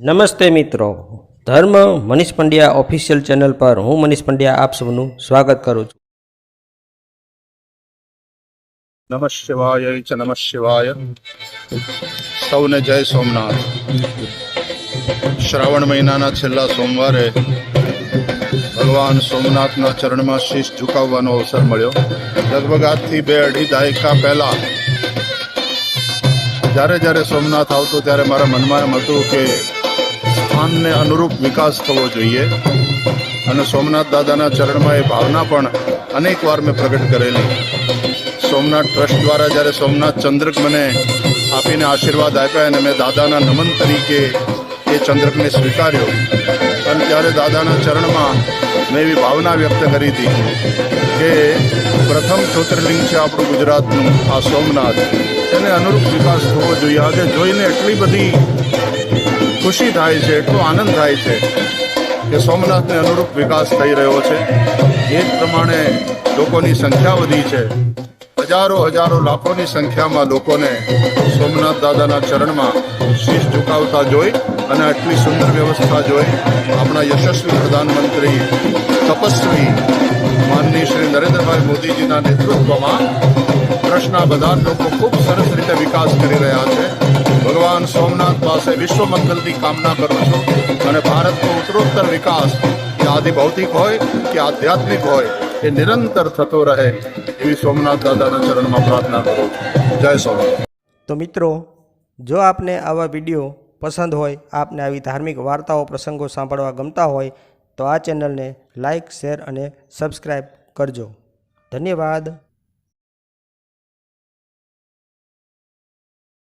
નમસ્તે મિત્રો. ધર્મ મનીષ પંડ્યા ઓફિશિયલ ચેનલ પર હું મનીષ પંડ્યા આપ સૌનું સ્વાગત કરું છું. નમઃ શિવાય, ચ નમઃ શિવાય. સૌને જય સોમનાથ. શ્રાવણ મહિનાના છેલ્લા સોમવારે ભગવાન સોમનાથના ચરણમાં શીશ ઝુકાવવાનો અવસર મળ્યો. લગભગ આજથી બે અઢી દાયકા પહેલા જ્યારે જ્યારે સોમનાથ આવતો ત્યારે મારા મનમાં એમ હતું કે સ્થાનને અનુરૂપ વિકાસ થવો જોઈએ. અને સોમનાથ દાદાના ચરણમાં એ ભાવના પણ અનેક વાર મેં પ્રગટ કરેલી. સોમનાથ ટ્રસ્ટ દ્વારા જ્યારે સોમનાથ ચંદ્રક મને આપીને આશીર્વાદ આપ્યા અને મેં દાદાના નમન તરીકે એ ચંદ્રકને સ્વીકાર્યો. અને ત્યારે દાદાના ચરણમાં મેં એવી ભાવના વ્યક્ત કરી હતી કે પ્રથમ જ્યોતિર્લિંગ છે આપણું ગુજરાતનું, આ સોમનાથ. એને અનુરૂપ વિકાસ થવો જોઈએ. આજે જોઈને એટલી બધી ખુશી થાય છે, એટલો આનંદ થાય છે કે સોમનાથને અનુરૂપ વિકાસ થઈ રહ્યો છે. એ જ પ્રમાણે લોકોની સંખ્યા વધી છે. હજારો હજારો લાખોની સંખ્યામાં લોકોને સોમનાથ દાદાના ચરણમાં શીશ ઝુકાવતા જોઈ અને આટલી સુંદર વ્યવસ્થા જોઈ આપણા યશસ્વી પ્રધાનમંત્રી તપસ્વી માનની શ્રી નરેન્દ્રભાઈ મોદીજીના નેતૃત્વમાં ટ્રસ્ટના બધા લોકો ખૂબ સરસ રીતે વિકાસ કરી રહ્યા છે. ભગવાન સોમનાથ પાસે વિશ્વ મંગલની કામના કરું છું અને ભારતનો ઉત્તરોત્તર વિકાસ એ આદિ ભૌતિક હોય કે આધ્યાત્મિક હોય, એ નિરંતર થતો રહે એવી સોમનાથ દાદાના ચરણમાં પ્રાર્થના કરું. જય સોમનાથ. તો મિત્રો, જો આપને આવા વીડિયો પસંદ હોય, આપને આવી ધાર્મિક વાર્તાઓ, પ્રસંગો સાંભળવા ગમતા હોય, તો આ ચેનલને લાઇક શેર અને સબસ્ક્રાઈબ કરજો. ધન્યવાદ.